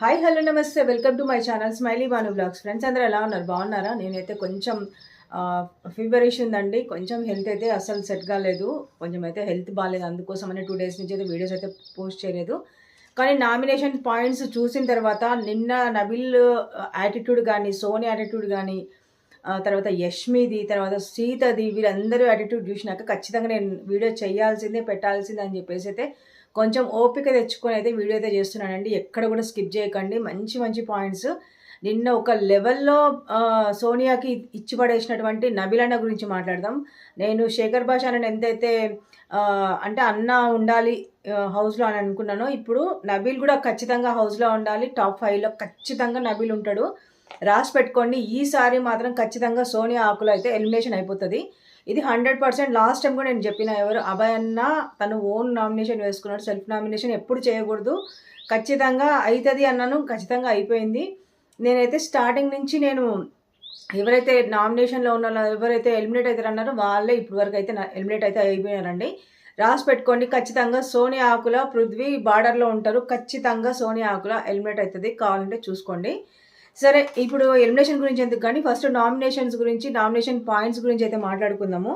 Hi hello నమస్తే welcome to my channel smiley Banu blogs friends అందరూ ఎలా ఉన్నారు? బాగున్నారా? నేనైతే కొంచెం ఫీవరిష్ ఉందండి కొంచెం హెల్త్ అయితే అసలు సెట్ కాలేదు. కొంచెం అయితే హెల్త్ బాగాలేదు అందుకోసం అనే టూ డేస్ నుంచి అయితే వీడియోస్ అయితే పోస్ట్ చేయలేదు. కానీ నామినేషన్ పాయింట్స్ చూసిన తర్వాత నిన్న నబిల్ యాటిట్యూడ్ కానీ సోని యాటిట్యూడ్ కానీ తర్వాత యష్మిది తర్వాత సీతది వీళ్ళందరూ యాటిట్యూడ్ చూసినాక ఖచ్చితంగా నేను వీడియో చేయాల్సిందే పెట్టాల్సిందే అని చెప్పేసి అయితే కొంచెం ఓపిక తెచ్చుకొని అయితే వీడియో అయితే చేస్తున్నానండి. ఎక్కడ కూడా స్కిప్ చేయకండి. మంచి మంచి పాయింట్స్. నిన్న ఒక లెవెల్లో సోనియాకి ఇచ్చి పడేసినటువంటి నబిలన్న గురించి మాట్లాడదాం. నేను శేఖర్ భాషాని ఎంతైతే అంటే అన్న ఉండాలి హౌస్లో అని అనుకున్నానో ఇప్పుడు నబీల్ కూడా ఖచ్చితంగా హౌస్లో ఉండాలి. టాప్ ఫైవ్లో ఖచ్చితంగా నబీల్ ఉంటాడు. రాసి పెట్టుకోండి. ఈసారి మాత్రం ఖచ్చితంగా సోనియా ఆకులో అయితే ఎలిమినేషన్ అయిపోతుంది. ఇది హండ్రెడ్ పర్సెంట్ లాస్ట్ టైం కూడా నేను చెప్పిన ఎవరు అభయ్ అన్న తను ఓన్ నామినేషన్ వేసుకున్నాడు సెల్ఫ్ నామినేషన్ ఎప్పుడు చేయకూడదు. ఖచ్చితంగా అవుతుంది అన్నాను ఖచ్చితంగా అయిపోయింది. నేనైతే స్టార్టింగ్ నుంచి నేను ఎవరైతే నామినేషన్లో ఉన్న ఎవరైతే ఎలిమినేట్ అవుతారు అన్నారో వాళ్ళే ఇప్పటి వరకు అయితే ఎలిమినేట్ అయితే అయిపోయారండి రాసి పెట్టుకోండి. ఖచ్చితంగా సోనియా ఆకుల పృథ్వీ బార్డర్లో ఉంటారు. ఖచ్చితంగా సోనియా ఆకుల ఎలిమినేట్ అవుతుంది. కావాలంటే చూసుకోండి. సరే ఇప్పుడు ఎలిమినేషన్ గురించి ఎందుకు కానీ ఫస్ట్ నామినేషన్స్ గురించి నామినేషన్ పాయింట్స్ గురించి అయితే మాట్లాడుకుందాము.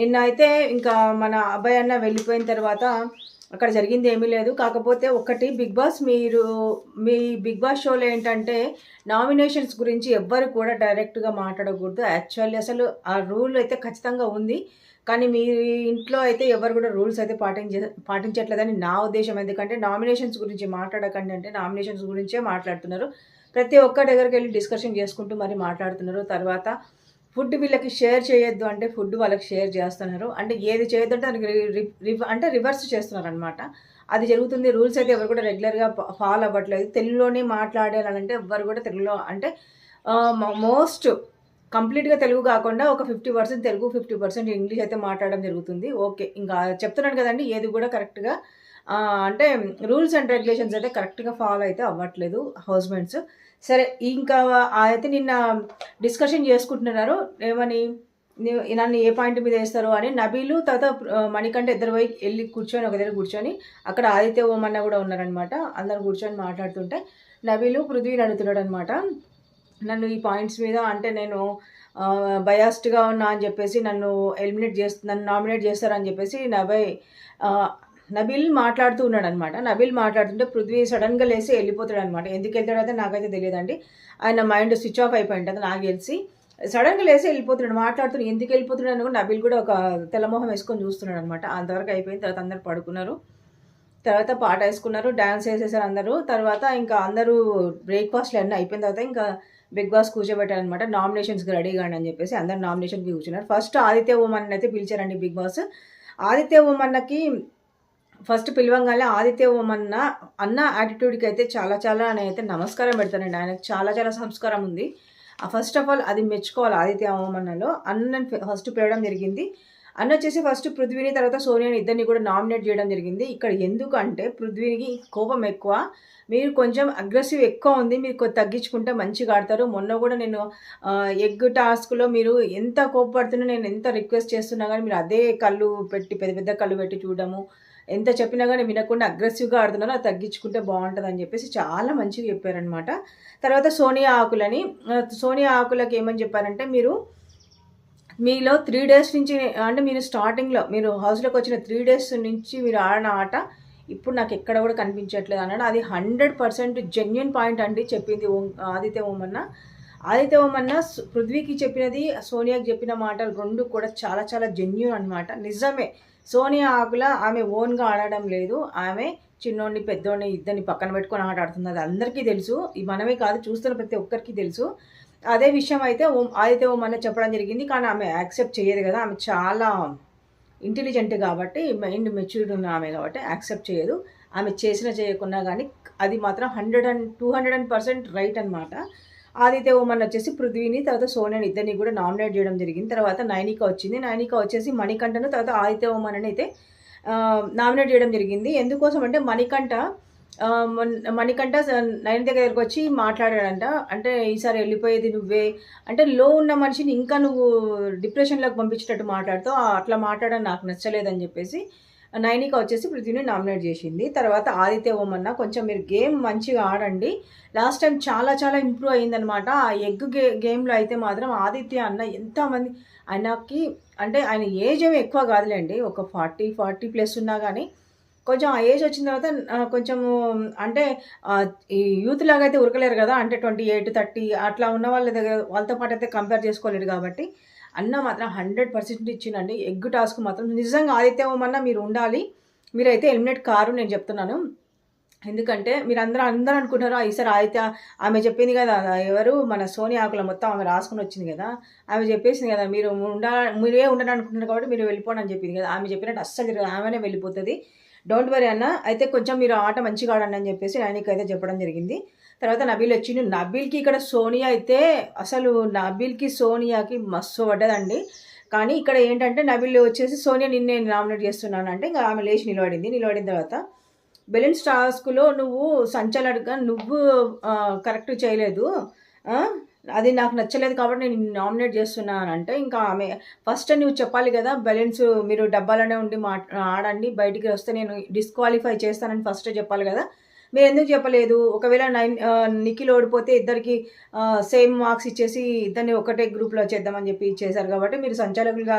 నిన్న అయితే ఇంకా మన అబ్బాయి అన్న వెళ్ళిపోయిన తర్వాత అక్కడ జరిగింది ఏమీ లేదు. కాకపోతే ఒకటి బిగ్ బాస్ మీరు మీ బిగ్ బాస్ షోలో ఏంటంటే నామినేషన్స్ గురించి ఎవ్వరు కూడా డైరెక్ట్గా మాట్లాడకూడదు. యాక్చువల్లీ అసలు ఆ రూల్ అయితే ఖచ్చితంగా ఉంది. కానీ మీ ఇంట్లో అయితే ఎవరు కూడా రూల్స్ అయితే పాటించే పాటించట్లేదని నా ఉద్దేశం. ఎందుకంటే నామినేషన్స్ గురించి మాట్లాడకండి అంటే నామినేషన్స్ గురించే మాట్లాడుతున్నారు. ప్రతి ఒక్క దగ్గరికి వెళ్ళి డిస్కషన్ చేసుకుంటూ మరి మాట్లాడుతున్నారు. తర్వాత ఫుడ్ వీళ్ళకి షేర్ చేయొద్దు అంటే ఫుడ్ వాళ్ళకి షేర్ చేస్తున్నారు. అంటే ఏది చేయొద్దు అంటే దానికి రి- రి- అంటే రివర్స్ చేస్తున్నారు అనమాట అది జరుగుతుంది. రూల్స్ అయితే ఎవరు కూడా రెగ్యులర్గా ఫాలో అవ్వట్లేదు. తెలుగులోనే మాట్లాడాలంటే ఎవరు కూడా తెలుగులో అంటే మోస్ట్ కంప్లీట్గా తెలుగు కాకుండా ఒక fifty percent Telugu fifty percent English అయితే మాట్లాడడం జరుగుతుంది. ఓకే. ఇంకా చెప్తున్నాను కదండి. ఏది కూడా కరెక్ట్గా అంటే రూల్స్ అండ్ రెగ్యులేషన్స్ అయితే కరెక్ట్గా ఫాలో అయితే అవ్వట్లేదు హౌస్మెంట్స్. సరే ఇంకా అయితే నిన్న డిస్కషన్ చేసుకుంటున్నారు. ఏమని? నన్ను ఏ పాయింట్ మీద వేస్తారు అని. నబీలు తర్వాత మణికంటే ఇద్దరు పోయి వెళ్ళి కూర్చొని ఒక దగ్గర కూర్చొని అక్కడ ఆదిత్య ఓమన్న కూడా ఉన్నారనమాట అందరు కూర్చొని మాట్లాడుతుంటే నబీలు పృథ్వీని అడుగుతున్నాడు అనమాట నన్ను ఈ పాయింట్స్ మీద అంటే నేను బయాస్డ్గా ఉన్నా అని చెప్పేసి నన్ను ఎలిమినేట్ చేస్తు నన్ను నామినేట్ చేస్తారని చెప్పేసి నబై నబిల్ మాట్లాడుతూ ఉన్నాడు అనమాట నబిల్ మాట్లాడుతుంటే పృథ్వీ సడన్గా లేసి వెళ్ళిపోతాడు అనమాట ఎందుకు వెళ్తాడైతే నాకైతే తెలియదండి. ఆయన మైండ్ స్విచ్ ఆఫ్ అయిపోయింది నాకు తెలిసి సడన్గా లేసి వెళ్ళిపోతున్నాడు. మాట్లాడుతున్నాడు ఎందుకు వెళ్ళిపోతున్నాడు అని కూడా నబిల్ కూడా ఒక తెల్లమోహం వేసుకొని చూస్తున్నాడు అనమాట అంతవరకు అయిపోయిన తర్వాత అందరు పడుకున్నారు. తర్వాత పాట వేసుకున్నారు డ్యాన్స్ వేసేసారు అందరూ. తర్వాత ఇంకా అందరూ బ్రేక్ఫాస్ట్లు అన్నీ అయిపోయిన తర్వాత ఇంకా బిగ్ బాస్ కూర్చోబెట్టారనమాట నామినేషన్స్కి రెడీ కాండి అని చెప్పేసి అందరు నామినేషన్కి కూర్చున్నారు. ఫస్ట్ ఆదిత్య ఓమన్ అయితే పిలిచారండి బిగ్ బాస్. ఆదిత్య ఓమన్నకి ఫస్ట్ పిలవంగానే ఆదిత్య ఓం అన్న యాటిట్యూడ్కి అయితే చాలా చాలా నేనైతే నమస్కారం పెడతానండి. ఆయనకు చాలా చాలా సంస్కారం ఉంది. ఫస్ట్ ఆఫ్ ఆల్ అది మెచ్చుకోవాలి ఆదిత్య ఓమన్నలో అన్నని ఫస్ట్ పిలవడం జరిగింది. అన్న వచ్చేసి ఫస్ట్ పృథ్వీని తర్వాత సోనియాని ఇద్దరిని కూడా నామినేట్ చేయడం జరిగింది. ఇక్కడ ఎందుకంటే పృథ్వీనికి కోపం ఎక్కువ. మీరు కొంచెం అగ్రెసివ్ ఎక్కువ ఉంది. మీరు కొద్ది తగ్గించుకుంటే మంచిగా ఆడతారు. మొన్న కూడా నేను ఎగ్ టాస్క్లో మీరు ఎంత కోపపడుతున్నా నేను ఎంత రిక్వెస్ట్ చేస్తున్నా కానీ మీరు అదే కళ్ళు పెట్టి పెద్ద పెద్ద కళ్ళు పెట్టి చూడడము ఎంత చెప్పినా కానీ వినకుండా అగ్రెసివ్గా ఆడుతున్నారో అది తగ్గించుకుంటే బాగుంటుంది అని చెప్పేసి చాలా మంచిగా చెప్పారనమాట తర్వాత సోనియా ఆకులని సోనియా ఆకులకి ఏమని చెప్పారంటే మీరు మీలో త్రీ డేస్ నుంచి అంటే మీరు స్టార్టింగ్లో మీరు హౌస్లోకి వచ్చిన త్రీ డేస్ నుంచి మీరు ఆడిన ఆట ఇప్పుడు నాకు ఎక్కడ కూడా కనిపించట్లేదు అన్నాడు. అది హండ్రెడ్ పర్సెంట్ జెన్యున్ పాయింట్ అండి చెప్పింది ఓం- ఆదిత్య ఓమన్న. ఆదిత్య ఓమన్న పృథ్వీకి చెప్పినది సోనియాకి చెప్పిన మాటలు రెండు కూడా చాలా చాలా జెన్యున్ అనమాట నిజమే. సోనియా ఆకుల ఆమె ఓన్గా ఆడడం లేదు. ఆమె చిన్నోడిని పెద్దోడిని ఇద్దరిని పక్కన పెట్టుకొని ఆట ఆడుతుంది అది అందరికీ తెలుసు. మనమే కాదు చూస్తున్న ప్రతి ఒక్కరికి తెలుసు. అదే విషయం అయితే ఓం ఆదిత్య ఓం అన్న చెప్పడం జరిగింది. కానీ ఆమె యాక్సెప్ట్ చేయదు కదా. ఆమె చాలా ఇంటెలిజెంట్ కాబట్టి మైండ్ మెచ్యూర్డ్ ఉన్న ఆమె కాబట్టి యాక్సెప్ట్ చేయదు. ఆమె చేసిన చేయకున్నా కానీ అది మాత్రం hundred and two hundred and percent right అనమాట ఆదిత్య ఓమన్ వచ్చేసి పృథ్వీని తర్వాత సోనియాని ఇద్దరిని కూడా నామినేట్ చేయడం జరిగింది. తర్వాత నైనిక వచ్చింది. నైనిక వచ్చేసి మణికంఠను తర్వాత ఆదిత్య ఓమన్ అని అయితే నామినేట్ చేయడం జరిగింది. ఎందుకోసం అంటే మణికంఠ మణికంఠ నైన్ దగ్గరకు వచ్చి మాట్లాడాడంట. అంటే ఈసారి వెళ్ళిపోయేది నువ్వే. అంటే లో ఉన్న మనిషిని ఇంకా నువ్వు డిప్రెషన్లోకి పంపించేటట్టు మాట్లాడుతూ అట్లా మాట్లాడడం నాకు నచ్చలేదని చెప్పేసి నైనిక వచ్చేసి పృథ్వీని నామినేట్ చేసింది. తర్వాత ఆదిత్య ఓమన్న కొంచెం మీరు గేమ్ మంచిగా ఆడండి. లాస్ట్ టైం చాలా చాలా ఇంప్రూవ్ అయ్యిందనమాట ఆ ఎగ్ గే గేమ్లో అయితే మాత్రం ఆదిత్య అన్న ఎంతమంది ఆయనకి అంటే ఆయన ఏజ్ ఏమి ఎక్కువ కాదులేండి. ఒక ఫార్టీ ఫార్టీ ప్లస్ ఉన్నా కానీ కొంచెం ఆ ఏజ్ వచ్చిన తర్వాత కొంచెము అంటే ఈ యూత్ లాగా అయితే ఉరకలేరు కదా. అంటే ట్వంటీ ఎయిట్ థర్టీ అట్లా ఉన్న వాళ్ళ దగ్గర వాళ్ళతో పాటు అయితే కంపేర్ చేసుకోలేరు కాబట్టి అన్న మాత్రం హండ్రెడ్ పర్సెంట్ ఇచ్చిందండి ఎగ్ టాస్క్ మాత్రం నిజంగా ఆదిత్య ఓమన్నా మీరు ఉండాలి. మీరైతే ఎలిమినేట్ కారు నేను చెప్తున్నాను. ఎందుకంటే మీరు అందరూ అందరూ అనుకుంటారు ఈసారి ఆదిత్య ఆమె చెప్పింది కదా ఎవరు? మన సోని ఆకుల మొత్తం ఆమె రాసుకుని వచ్చింది కదా. ఆమె చెప్పేసింది కదా మీరు ఉండ మీరే ఉండాలని అనుకుంటున్నారు కాబట్టి మీరు వెళ్ళిపోండి అని చెప్పింది కదా. ఆమె చెప్పినట్టు అస్సలు జరగదు. ఆమెనే వెళ్ళిపోతుంది. డోంట్ వరీ అన్న అయితే కొంచెం మీరు ఆట మంచిగా ఆడండి అని చెప్పేసి ఆయనకైతే అయితే చెప్పడం జరిగింది. తర్వాత నబీల్ వచ్చిండు. నబీల్కి ఇక్కడ సోనియా అయితే అసలు నబీల్కి సోనియాకి మస్తు పడ్డదండి. కానీ ఇక్కడ ఏంటంటే నబీల్ వచ్చేసి సోనియా నిన్నే నామినేట్ చేస్తున్నాను అంటే ఇంకా ఆమె లేచి నిలబడింది. నిలబడిన తర్వాత బెలూన్స్ టాస్క్లో నువ్వు సంచలనగా నువ్వు కరెక్ట్ చేయలేదు. అది నాకు నచ్చలేదు కాబట్టి నేను నామినేట్ చేస్తున్నాను అంటే ఇంకా ఆమె ఫస్ట్ నువ్వు చెప్పాలి కదా బెలూన్స్ మీరు డబ్బాలోనే ఉండి మా ఆడండి. బయటికి వస్తే నేను డిస్క్వాలిఫై చేస్తానని ఫస్ట్ చెప్పాలి కదా. మీరు ఎందుకు చెప్పలేదు? ఒకవేళ నైన్ నిఖిల్ ఓడిపోతే ఇద్దరికి సేమ్ మార్క్స్ ఇచ్చేసి ఇద్దరిని ఒకటే గ్రూప్లో చేద్దామని చెప్పి ఇచ్చేశారు కాబట్టి మీరు సంచాలకులుగా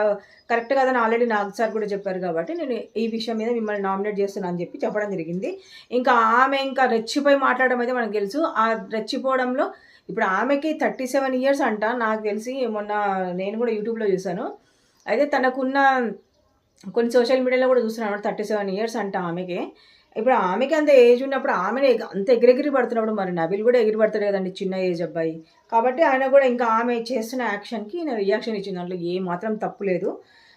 కరెక్ట్ కదని ఆల్రెడీ నాకు సార్ కూడా చెప్పారు కాబట్టి నేను ఈ విషయం మీద మిమ్మల్ని నామినేట్ చేస్తున్నాను అని చెప్పి చెప్పడం జరిగింది. ఇంకా ఆమె ఇంకా రెచ్చిపోయి మాట్లాడడం అయితే మనకు తెలుసు. ఆ రెచ్చిపోవడంలో ఇప్పుడు ఆమెకి థర్టీ సెవెన్ ఇయర్స్ అంట. నాకు తెలిసి మొన్న నేను కూడా యూట్యూబ్లో చూశాను. అయితే తనకున్న కొన్ని సోషల్ మీడియాలో కూడా చూస్తున్నాను. థర్టీ సెవెన్ ఇయర్స్ అంట ఆమెకి. ఇప్పుడు ఆమెకి అంత ఏజ్ ఉన్నప్పుడు ఆమెనే అంత ఎగిరెగిరి పడుతున్నప్పుడు మరి నబిల్ కూడా ఎగిరి పడతాడు కదండి చిన్న ఏజ్ అబ్బాయి. కాబట్టి ఆయన కూడా ఇంకా ఆమె చేస్తున్న యాక్షన్కి నేను రియాక్షన్ ఇచ్చిన దాంట్లో ఏ మాత్రం తప్పు లేదు.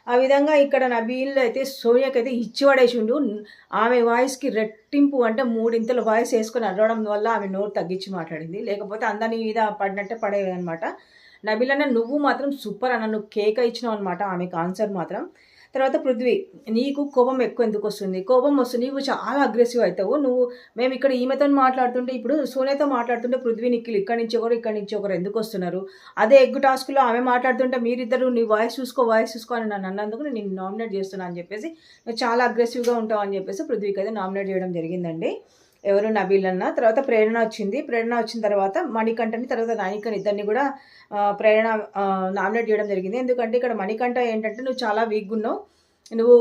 ఆ విధంగా ఇక్కడ నబీల్ అయితే సోనియాకి అయితే ఇచ్చిపడేసిండు ఆమె వాయిస్కి రెట్టింపు అంటే మూడింతల వాయిస్ వేసుకొని అడవడం వల్ల ఆమె నోరు తగ్గించి మాట్లాడింది. లేకపోతే అందరి మీద పడినట్టే పడేది అనమాట నబీల్ అన్న నువ్వు మాత్రం సూపర్ అన్న. నువ్వు కేక ఇచ్చినావు అనమాట ఆమెకు ఆన్సర్ మాత్రం. తర్వాత పృథ్వీ నీకు కోపం ఎక్కువ ఎందుకు వస్తుంది కోపం వస్తుంది నువ్వు చాలా అగ్రెసివ్ అవుతావు నువ్వు మేము ఇక్కడ ఈమెతో మాట్లాడుతుంటే ఇప్పుడు సోనియాతో మాట్లాడుతుంటే పృథ్వీ నిఖిల్ ఇక్కడి నుంచి ఒకరు ఇక్కడి నుంచి ఒకరు ఎందుకు వస్తున్నారు అదే ఎగ్గు టాస్క్లో ఆమె మాట్లాడుతుంటే మీరిద్దరు నీ వాయిస్ చూసుకో వాయిస్ చూసుకో అని నన్ను అన్నందుకు నేను నిన్ను నామినేట్ చేస్తున్నాను అని చెప్పేసి నువ్వు చాలా అగ్రెసివ్గా ఉంటావు అని చెప్పేసి పృథ్వీకి అయితే నామినేట్ చేయడం జరిగిందండి. ఎవరు నబీల్ అన్న తర్వాత ప్రేరణ వచ్చింది. ప్రేరణ వచ్చిన తర్వాత మణికంఠని తర్వాత నానికని ఇద్దరిని కూడా ప్రేరణ నామినేట్ చేయడం జరిగింది. ఎందుకంటే ఇక్కడ మణికంఠ ఏంటంటే నువ్వు చాలా వీక్గా ఉన్నావు. నువ్వు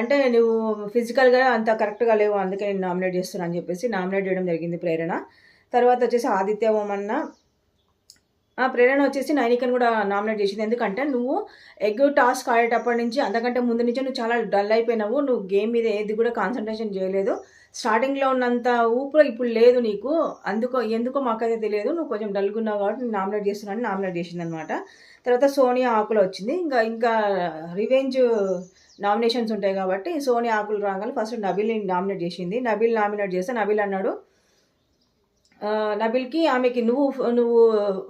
అంటే నువ్వు ఫిజికల్గా అంత కరెక్ట్గా లేవు. అందుకే నేను నామినేట్ చేస్తున్నా అని చెప్పేసి నామినేట్ చేయడం జరిగింది ప్రేరణ. తర్వాత వచ్చేసి ఆదిత్య ఓమన్న. ఆ ప్రేరణ వచ్చేసి నైనికని కూడా నామినేట్ చేసింది. ఎందుకంటే నువ్వు ఎగ్ టాస్క్ ఆడేటప్పటి నుంచి అంతకంటే ముందు నుంచి నువ్వు చాలా డల్ అయిపోయినావు. నువ్వు గేమ్ మీద ఏది కూడా కాన్సన్ట్రేషన్ చేయలేదు. స్టార్టింగ్లో ఉన్నంత ఊపు ఇప్పుడు లేదు నీకు. అందుకో ఎందుకో మాకైతే తెలియదు. నువ్వు కొంచెం డల్గా ఉన్నావు కాబట్టి నేను నామినేట్ చేస్తున్నాను నామినేట్ చేసింది అనమాట తర్వాత సోనియా ఆకులు వచ్చింది. ఇంకా ఇంకా రివెంజ్ నామినేషన్స్ ఉంటాయి కాబట్టి సోనియా ఆకులు రాగానే ఫస్ట్ నబిల్ని నామినేట్ చేసింది. నబిల్ నామినేట్ చేస్తే నబిల్ అన్నాడు నబిల్కి ఆమెకి నువ్వు నువ్వు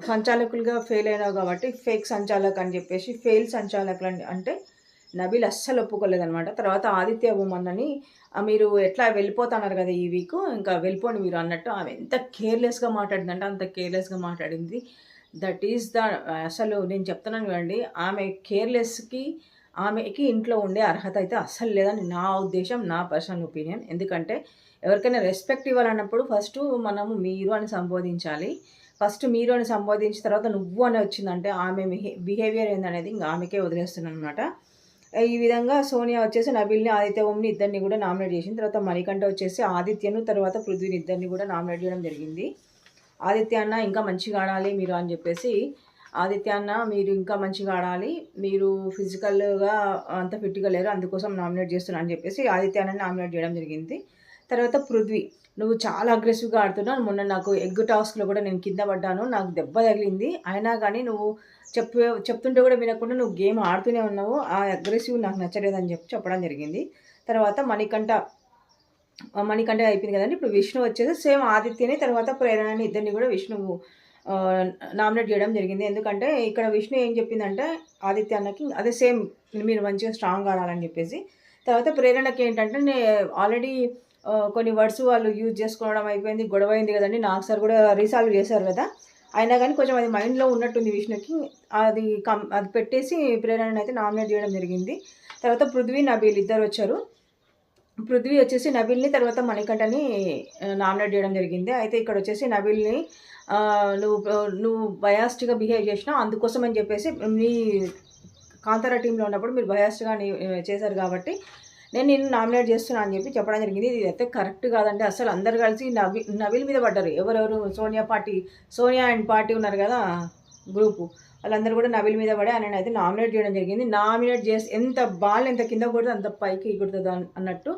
సంచాలకులుగా ఫెయిల్ అయినావు కాబట్టి ఫేక్ సంచాలక్ అని చెప్పేసి ఫెయిల్ సంచాలకులు అని అంటే నబీల్ అస్సలు ఒప్పుకోలేదనమాట తర్వాత ఆదిత్య ఉమన్నని మీరు ఎట్లా వెళ్ళిపోతున్నారు కదా ఈ వీక్? ఇంకా వెళ్ళిపోండి మీరు అన్నట్టు ఆమె ఎంత కేర్లెస్గా మాట్లాడిందంటే అంత కేర్లెస్గా మాట్లాడింది. దట్ ఈస్ ద అసలు నేను చెప్తున్నాను చూడండి ఆమె కేర్లెస్కి ఆమెకి ఇంట్లో ఉండే అర్హత అయితే అస్సలు లేదని నా ఉద్దేశం నా పర్సనల్ ఒపీనియన్. ఎందుకంటే ఎవరికైనా రెస్పెక్ట్ ఇవ్వాలన్నప్పుడు ఫస్ట్ మనము మీరు అని సంబోధించాలి. ఫస్ట్ మీరు అని సంబోధించిన తర్వాత నువ్వు అని వచ్చిందంటే ఆమె బిహేవియర్ ఏందనేది ఇంకా ఆమెకే వదిలేస్తున్నాను అనమాట ఈ విధంగా సోనియా వచ్చేసి నబిల్ని ఆదిత్య ఓమ్ని ఇద్దరిని కూడా నామినేట్ చేసిన తర్వాత మణికంఠ వచ్చేసి ఆదిత్యను తర్వాత పృథ్వీని ఇద్దరిని కూడా నామినేట్ చేయడం జరిగింది. ఆదిత్య అన్న ఇంకా మంచిగా ఆడాలి మీరు అని చెప్పేసి ఆదిత్య అన్న మీరు ఇంకా మంచిగా ఆడాలి మీరు ఫిజికల్గా అంత ఫిట్గా లేరు అందుకోసం నామినేట్ చేస్తున్నాను అని చెప్పేసి ఆదిత్య అన్న నామినేట్ చేయడం జరిగింది. తర్వాత పృథ్వీ నువ్వు చాలా అగ్రెసివ్గా ఆడుతున్నావు. మొన్న నాకు ఎగ్ టాస్క్లో కూడా నేను కింద పడ్డాను. నాకు దెబ్బ తగిలింది. అయినా కానీ నువ్వు చెప్పే చెప్తుంటే కూడా వినకుండా నువ్వు గేమ్ ఆడుతూనే ఉన్నావు. ఆ అగ్రెసివ్ నాకు నచ్చలేదని చెప్పి చెప్పడం జరిగింది. తర్వాత మణికంఠ మణికంఠ అయిపోయింది కదండి. ఇప్పుడు విష్ణు వచ్చేసి సేమ్ ఆదిత్యని తర్వాత ప్రేరణని ఇద్దరిని కూడా విష్ణువు నామినేట్ చేయడం జరిగింది. ఎందుకంటే ఇక్కడ విష్ణు ఏం చెప్పిందంటే ఆదిత్య అన్నకి అదే సేమ్ మీరు మంచిగా స్ట్రాంగ్ ఆడాలని చెప్పేసి. తర్వాత ప్రేరణకి ఏంటంటే నే ఆల్రెడీ కొన్ని వర్డ్స్ వాళ్ళు యూజ్ చేసుకోవడం అయిపోయింది గొడవ అయింది కదండి. నాకు సార్ కూడా రీసాల్వ్ చేశారు కదా. అయినా కానీ కొంచెం అది మైండ్లో ఉన్నట్టుంది విష్ణుకి. అది కం అది పెట్టేసి ప్రేరణను అయితే నామినేట్ చేయడం జరిగింది. తర్వాత పృథ్వీ నబీల్ ఇద్దరు వచ్చారు. పృథ్వీ వచ్చేసి నబిల్ని తర్వాత మణికంఠని నామినేట్ చేయడం జరిగింది. అయితే ఇక్కడ వచ్చేసి నబిల్ని నువ్వు నువ్వు బయాస్ట్గా బిహేవ్ చేసినావు అందుకోసం అని చెప్పేసి మీ కాంతారా టీంలో ఉన్నప్పుడు మీరు బయాస్ట్గా చేశారు కాబట్టి నేను నిన్ను నామినేట్ చేస్తున్నా అని చెప్పి చెప్పడం జరిగింది. ఇది అయితే కరెక్ట్ కాదంటే అసలు అందరు కలిసి నవి నవిల్ మీద పడ్డారు. ఎవరెవరు? Sonia party Sonia and party ఉన్నారు కదా గ్రూపు. వాళ్ళందరూ కూడా నవిల్ మీద పడి ఆయన అయితే నామినేట్ చేయడం జరిగింది. నామినేట్ చేసి ఎంత బాల్ ఎంత కింద కొడుతుంది అంత పైకి కొడుతుంది అన్నట్టు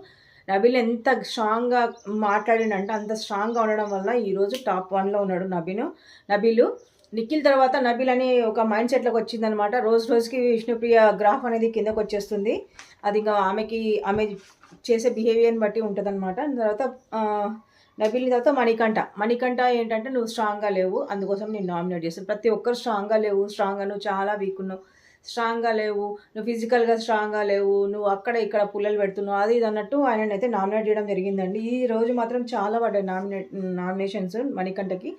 నబిల్ ఎంత స్ట్రాంగ్గా మాట్లాడినంటే అంత స్ట్రాంగ్గా ఉండడం వల్ల ఈరోజు టాప్ వన్లో ఉన్నాడు నబీను నబీలు నిఖిల్ తర్వాత నబీల్ అని ఒక మైండ్ సెట్లోకి వచ్చిందనమాట రోజు రోజుకి విష్ణుప్రియ గ్రాఫ్ అనేది కిందకు వచ్చేస్తుంది. అది ఇంకా ఆమెకి ఆమె చేసే బిహేవియర్ని బట్టి ఉంటుందన్నమాట. తర్వాత ఆ, నబిల్ తర్వాత మణికంఠ. మణికంఠ ఏంటంటే నువ్వు స్ట్రాంగ్గా లేవు. అందుకోసం నేను నామినేట్ చేస్తాను ప్రతి ఒక్కరు స్ట్రాంగ్గా లేవు. స్ట్రాంగ్గా నువ్వు చాలా వీక్ ఉన్నావు. స్ట్రాంగ్గా లేవు. నువ్వు ఫిజికల్గా స్ట్రాంగ్గా లేవు. నువ్వు అక్కడ ఇక్కడ పుల్లలు పెడుతున్నావు. అది ఇది అన్నట్టు ఆయన అయితే నామినేట్ చేయడం జరిగిందండి. ఈ రోజు మాత్రం చాలా పడ్డాయి నామినేట్ నామినేషన్స్ మణికంఠకి.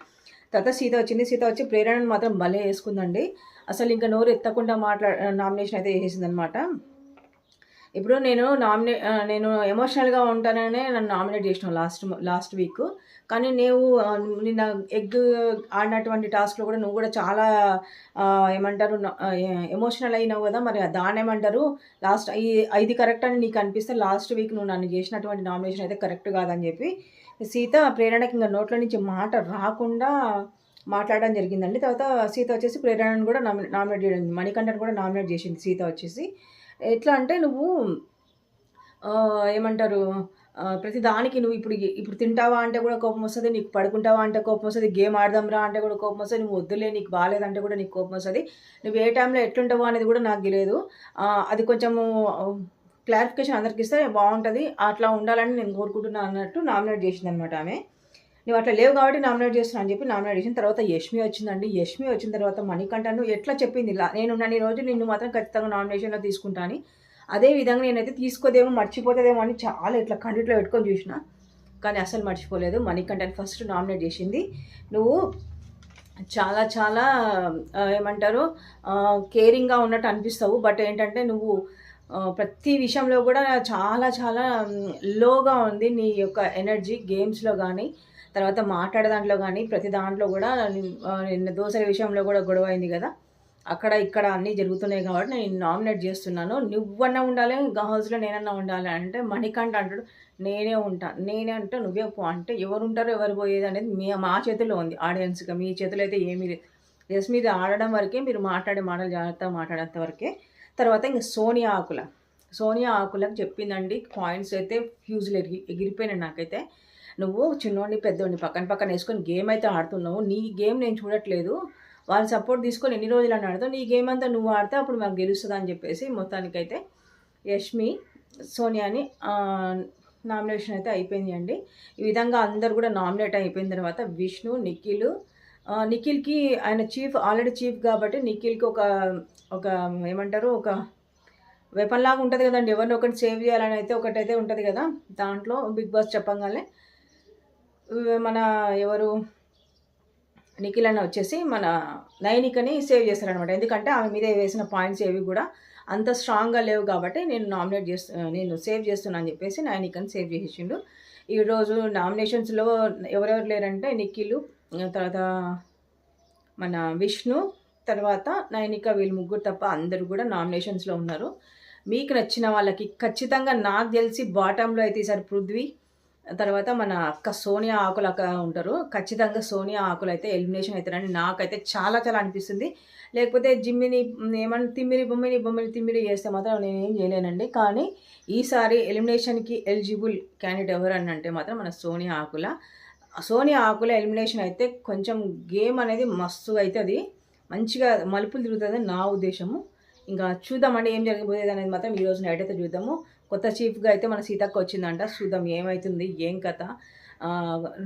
తర్వాత సీత వచ్చింది. సీత వచ్చి ప్రేరణను మాత్రం భలే వేసుకుందండి. అసలు ఇంకా నోరు ఎత్తకుండా మాట్లా నామినేషన్ అయితే వేసేసిందనమాట ఇప్పుడు నేను నామినే నేను ఎమోషనల్గా ఉంటాననే నన్ను నామినేట్ చేసిన లాస్ట్ లాస్ట్ వీక్. కానీ నీవు నిన్న ఎగ్ ఆడినటువంటి టాస్క్లో కూడా నువ్వు కూడా చాలా ఏమంటారు ఎమోషనల్ అయినావు కదా మరి దాన్ని ఏమంటారు లాస్ట్ ఈ ఐదు కరెక్ట్ అని నీకు అనిపిస్తే లాస్ట్ వీక్ నువ్వు నన్ను చేసినటువంటి నామినేషన్ అయితే కరెక్ట్ కాదని చెప్పి సీత ప్రేరణకి ఇంకా నోట్లో నుంచి మాట రాకుండా మాట్లాడడం జరిగిందండి. తర్వాత సీత వచ్చేసి ప్రేరణను కూడా నామి నామినేట్ చేయడం మణికంఠను కూడా నామినేట్ చేసింది సీత వచ్చేసి. ఎట్లా అంటే నువ్వు ఏమంటారు ప్రతి దానికి నువ్వు ఇప్పుడు ఇప్పుడు తింటావా అంటే కూడా కోపం వస్తుంది నీకు పడుకుంటావా అంటే కోపం వస్తుంది గేమ్ ఆడదాంరా అంటే కూడా కోపం వస్తుంది నువ్వు వద్దులే నీకు బాగాలేదంటే కూడా నీకు కోపం వస్తుంది. నువ్వు ఏ టైంలో ఎట్లుంటావో అనేది కూడా నాకు తెలియదు. అది కొంచెము క్లారిఫికేషన్ అందరికి ఇస్తే బాగుంటుంది. అట్లా ఉండాలని నేను కోరుకుంటున్నాను అన్నట్టు నామినేట్ చేసింది అనమాట ఆమె. నువ్వు అట్లా లేవు కాబట్టి నామినేట్ చేస్తున్నా అని చెప్పి నామినేట్ చేసిన తర్వాత యష్మి వచ్చిందండి. యష్మి వచ్చిన తర్వాత మణికంఠను ఎట్లా చెప్పింది? ఇలా నేను ఈ రోజు నిన్ను మాత్రం ఖచ్చితంగా నామినేషన్లో తీసుకుంటాను అదే విధంగా నేనైతే తీసుకోదేమో మర్చిపోతుందేమో అని చాలా ఇట్లా కండిట్లో పెట్టుకొని చూసిన. కానీ అసలు మర్చిపోలేదు. మణికంఠని ఫస్ట్ నామినేట్ చేసింది. నువ్వు చాలా చాలా ఏమంటారు కేరింగ్గా ఉన్నట్టు అనిపిస్తావు. బట్ ఏంటంటే నువ్వు ప్రతి విషయంలో కూడా చాలా చాలా లోగా ఉంది నీ యొక్క ఎనర్జీ గేమ్స్లో కానీ తర్వాత మాట్లాడే దాంట్లో కానీ ప్రతి దాంట్లో కూడా నిన్న దోసల విషయంలో కూడా గొడవ అయింది కదా. అక్కడ ఇక్కడ అన్నీ జరుగుతున్నాయి కాబట్టి నేను నామినేట్ చేస్తున్నాను. నువ్వన్నా ఉండాలి హౌస్లో నేనన్నా ఉండాలి అంటే మణికంఠ అంటాడు నేనే ఉంటా నేనే అంటే నువ్వే పో అంటే ఎవరు ఉంటారో ఎవరు పోయేది అనేది మీ మా చేతిలో ఉంది ఆడియన్స్గా. మీ చేతిలో అయితే ఏమీ లేదు. జస్ట్ మీద ఆడడం వరకే మీరు మాట్లాడే మాటలు జాగ్రత్తగా మాట్లాడేంత వరకే. తర్వాత ఇంకా సోనియా ఆకుల. సోనియా ఆకులకు చెప్పిందండి పాయింట్స్ అయితే ఫ్యూజులు ఎగిరి ఎగిరిపోయినాయి నాకైతే. నువ్వు చిన్నోడిని పెద్దోడిని పక్కన పక్కన వేసుకొని గేమ్ అయితే ఆడుతున్నావు. నీ గేమ్ నేను చూడట్లేదు. వాళ్ళు సపోర్ట్ తీసుకొని ఎన్ని రోజులు అని ఆడతావు? నీ గేమ్ అంతా నువ్వు ఆడితే అప్పుడు మాకు గెలుస్తుంది అని చెప్పేసి మొత్తానికైతే యష్మి సోనియాని నామినేషన్ అయితే అయిపోయింది అండి. ఈ విధంగా అందరు కూడా నామినేట్ అయిపోయిన తర్వాత విష్ణు నిఖిల్ నిఖిల్కి ఆయన చీఫ్ ఆల్రెడీ చీఫ్ కాబట్టి నిఖిల్కి ఒక ఒక ఏమంటారు ఒక వెపన్ లాగా ఉంటుంది కదండి. ఎవరిని ఒకటి సేవ్ చేయాలని అయితే ఒకటైతే ఉంటుంది కదా. దాంట్లో బిగ్ బాస్ చెప్పంగానే మన ఎవరు నిఖిల్ అన్న వచ్చేసి మన నైనికని సేవ్ చేస్తారనమాట ఎందుకంటే ఆమె మీద వేసిన పాయింట్స్ ఏవి కూడా అంత స్ట్రాంగ్గా లేవు కాబట్టి నేను నామినేట్ చేస్తు నేను సేవ్ చేస్తున్నాను అని చెప్పేసి నైనికని సేవ్ చేసిండు. ఈరోజు నామినేషన్స్లో ఎవరెవరు లేరంటే నిఖిల్ తర్వాత మన విష్ణు తర్వాత నైనిక వీళ్ళు ముగ్గురు తప్ప అందరూ కూడా నామినేషన్స్లో ఉన్నారు. మీకు నచ్చిన వాళ్ళకి ఖచ్చితంగా నాకు తెలిసి బాటంలో అయితే ఈసారి పృథ్వీ తర్వాత మన అక్క సోనియా ఆకులు అక్క ఉంటారు. ఖచ్చితంగా సోనియా ఆకులు అయితే ఎలిమినేషన్ అవుతారని నాకైతే చాలా చాలా అనిపిస్తుంది. లేకపోతే జిమ్మిని ఏమన్నా తిమ్మిరి బొమ్మిని బొమ్మిని తిమ్మిరి చేస్తే మాత్రం నేను ఏం చేయలేనండి. కానీ ఈసారి ఎలిమినేషన్కి ఎలిజిబుల్ క్యాండిడేట్ ఎవరు అని అంటే మాత్రం మన సోనియా ఆకుల. సోనియా ఆకుల ఎలిమినేషన్ అయితే కొంచెం గేమ్ అనేది మస్తు అవుతుంది. మంచిగా మలుపులు తిరుగుతుంది నా ఉద్దేశము. ఇంకా చూద్దామండి ఏం జరగబోయేది అనేది మాత్రం ఈ రోజు నైట్ అయితే చూద్దాము. కొత్త చీఫ్గా అయితే మన సీతక్క వచ్చిందంట. చూద్దాం ఏమవుతుంది ఏం కథ.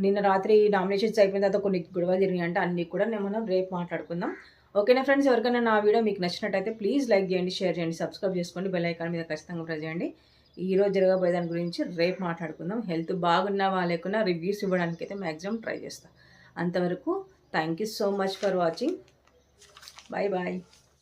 నిన్న రాత్రి నామినేషన్స్ అయిపోయిన తర్వాత కొన్ని గొడవలు జరిగినాయంటే అన్నీ కూడా నేను మనం రేపు మాట్లాడుకుందాం. ఓకేనా ఫ్రెండ్స్? ఎవరికైనా నా వీడియో మీకు నచ్చినట్టయితే ప్లీజ్ లైక్ చేయండి షేర్ చేయండి సబ్స్క్రైబ్ చేసుకోండి బెల్ ఐకాన్ మీద ఖచ్చితంగా ప్రెస్ చేయండి. ఈ రోజు జరగబోయే దాని గురించి రేపు మాట్లాడుకుందాం. హెల్త్ బాగున్నావా లేకున్నా రివ్యూస్ ఇవ్వడానికి అయితే మ్యాక్సిమం ట్రై చేస్తాను అంతవరకు thank you so much for watching. Bye bye.